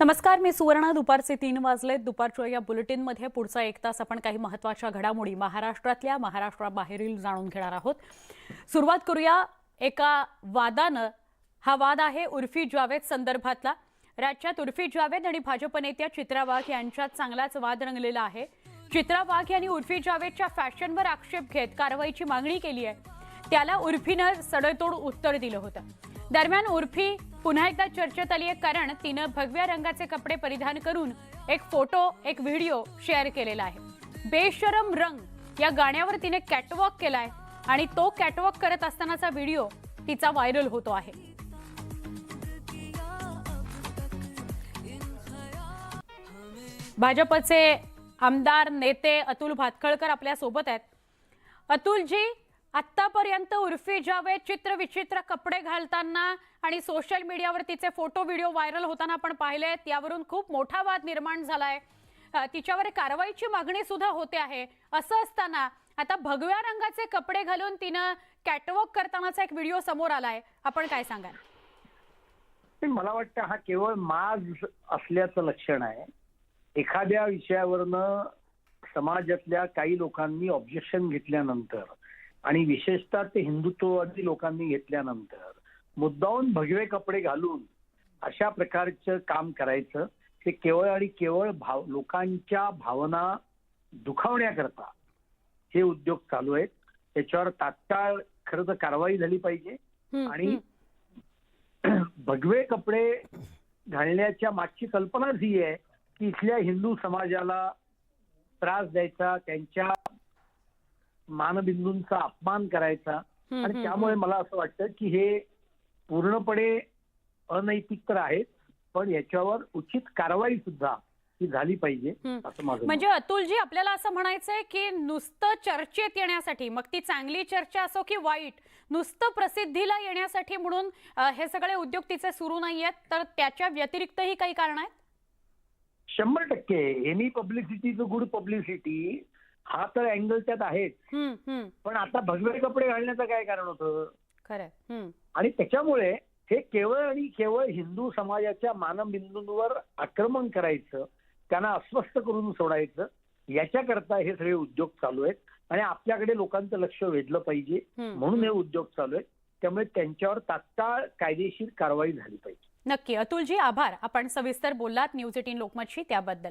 नमस्कार मी सुवर्णा. दुपारचे तीन वाजले दुपारच्या या बुलेटिनमध्ये पुढचा एक तास आपण काही महत्त्वाच्या घडामोडी महाराष्ट्रातल्या महाराष्ट्राबाहेरील जाणून घेणार आहोत. सुरुवात करूया एका वादानं. हा वाद आहे उर्फी जावेद संदर्भातला. राज्यात उर्फी जावेद आणि भाजप नेत्या चित्रा वाघ यांच्यात चांगलाच वाद रंगलेला आहे. चित्रा वाघ यांनी उर्फी जावेदच्या फॅशनवर आक्षेप घेत कारवाईची मागणी केली आहे. त्याला उर्फीनं सडेतोड उत्तर दिलं होतं. दरम्यान उर्फी पुन्हा एकदा चर्चेत आली आहे कारण तिनं भगव्या रंगाचे कपडे परिधान करून एक फोटो एक व्हिडिओ शेअर केलेला आहे. बेशरम रंग या गाण्यावर तिने कॅटवॉक केलाय आणि तो कॅटवॉक करत असतानाचा व्हिडिओ तिचा व्हायरल होतो आहे. भाजपचे आमदार नेते अतुल भातखळकर आपल्यासोबत आहेत. अतुलजी आतापर्यंत उर्फी जावेद चित्र विचित्र कपडे घालताना आणि सोशल मीडियावर तिचे फोटो व्हिडिओ व्हायरल होताना आपण पाहिले यावरून खूप मोठा वाद निर्माण झालाय. तिच्यावर कारवाईची मागणी सुद्धा होते आहे. असं असताना आता भगव्या रंगाचे कपडे घालून तिनं कॅटवॉक करतानाचा एक व्हिडिओ समोर आलाय. आपण काय सांगाल? मला वाटतं हा केवळ माज असल्याचं लक्षण आहे. एखाद्या विषयावरनं समाजातल्या काही लोकांनी ऑब्जेक्शन घेतल्यानंतर आणि विशेषतः ते हिंदुत्ववादी लोकांनी घेतल्यानंतर मुद्दाहून भगवे कपडे घालून अशा प्रकारचं काम करायचं ते केवळ आणि केवळ भाव लोकांच्या भावना दुखावण्याकरता हे उद्योग चालू आहेत त्याच्यावर तात्काळ खरं तर कारवाई झाली पाहिजे आणि. भगवे कपडे घालण्याच्या मागची कल्पनाच ही आहे की इथल्या हिंदू समाजाला त्रास द्यायचा त्यांच्या मानबिंदूंचा अपमान करायचा. आणि त्यामुळे मला असं वाटतं की हे पूर्णपणे अनैतिक तर आहेच पण याच्यावर उचित कारवाई सुद्धा ही झाली पाहिजे. असं माझं म्हणजे अतुलजी आपल्याला असं म्हणायचंय की नुसतं चर्चेत येण्यासाठी मग ती चांगली चर्चा असो की वाईट नुसतं प्रसिद्धीला येण्यासाठी म्हणून हे सगळे उद्योग तिचे सुरू नाहीयेत तर त्याच्या व्यतिरिक्तही काही कारण आहेत? शंभर टक्के. Any publicity to good publicity हा तर अँगल त्यात आहेच. पण आता भगवे कपडे घालण्याचं काय कारण होतं. आणि त्याच्यामुळे हे केवळ आणि केवळ हिंदू समाजाच्या मानबिंदूंवर आक्रमण करायचं त्यांना अस्वस्थ करून सोडायचं याच्याकरता हे सगळे उद्योग चालू आहेत. आणि आपल्याकडे लोकांचं लक्ष वेधलं पाहिजे. म्हणून हे उद्योग चालू आहेत. त्यामुळे त्यांच्यावर तात्काळ कायदेशीर कारवाई झाली पाहिजे. नक्की. अतुलजी आभार. आपण सविस्तर बोललात. न्यूज एटीन लोकमतशी त्याबद्दल.